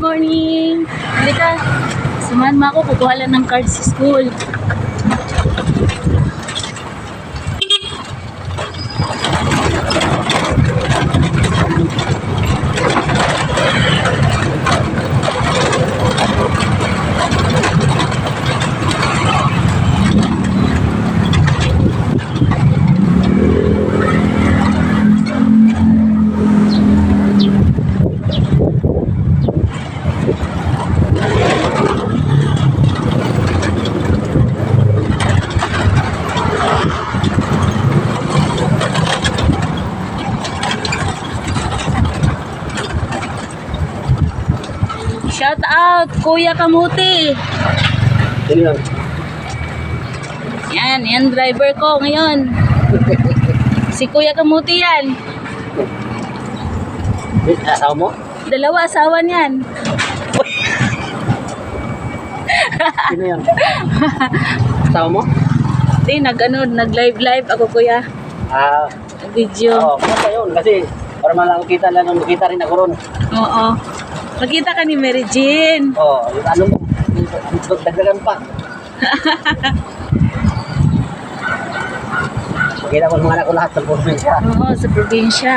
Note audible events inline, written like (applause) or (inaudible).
Morning! Halika, samahan mo ako, kukuha lang ng card sa school. Shout out, Kuya Kamuti! Yan? Yan, yan driver ko ngayon. Si Kuya Kamuti yan. Eh, Asawa mo? Dalawa asawa niyan. Sino yan? (laughs) Asawa mo? Di, nag, ano, nag live live ako kuya. Ah, Video. oo. Kaya yun. Kasi para malang kita lang, makita rin ako ron. Oo. Magkita ka ni Mary Jean. Oo, (laughs) oh, yung ano mo, dagdagan pa. Magkita ko mga anak ko lahat sa probinsya. Oo, sa probinsya.